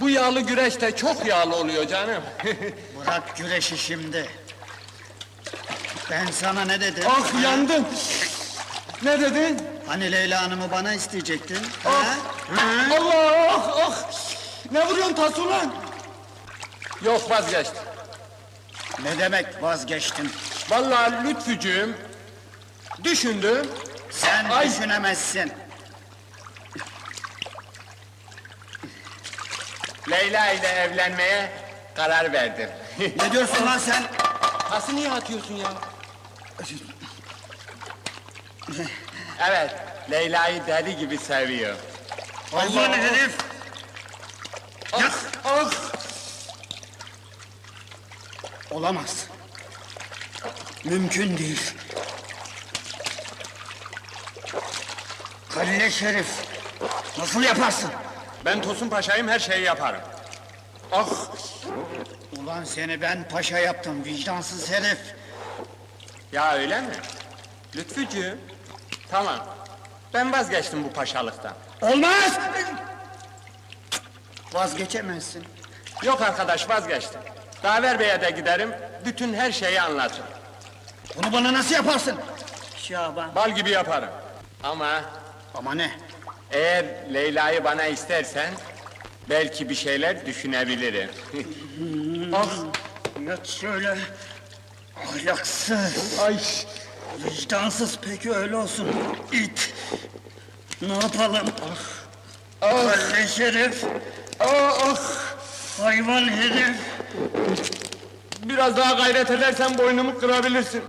Bu yağlı güreş de çok yağlı oluyor canım. Bırak güreşi şimdi. Ben sana ne dedim? ah yandım. Ne dedin? Hani Leyla Hanım'ı bana isteyecektin? Ah. Ha? Allah ah ah! Ne vuruyorsun tas ulan? Yok vazgeçtim. Ne demek vazgeçtin? Vallahi Lütfücüğüm, düşündüm. Sen Ay. düşünemezsin. Leyla ile evlenmeye karar verdim. Ne diyorsun lan sen? Nasıl niye atıyorsun ya? evet, Leyla'yı deli gibi seviyor. Hayvan herif! Ah, ah! Olamaz. Mümkün değil. Kalleş herif! Nasıl yaparsın? Ben Tosun Paşa'yım, her şeyi yaparım. Ah! Ulan seni ben paşa yaptım, vicdansız herif! Ya öyle mi? Lütfücüğüm, tamam. Ben vazgeçtim bu paşalıktan. Olmaz! Vazgeçemezsin. Yok arkadaş, vazgeçtim. Daver Bey'e de giderim, bütün her şeyi anlatırım. Bunu bana nasıl yaparsın? Şaban. Bal gibi yaparım. Ama Ama ne? Eğer Leyla'yı bana istersen... ...belki bir şeyler düşünebilirim. ah! Yat şöyle. Ahlaksız, Ay! vicdansız peki öyle olsun. İt. Ne yapalım? Ah! Kalleş herif, Ah! ah! hayvan herif. Biraz daha gayret edersen boynumu kırabilirsin.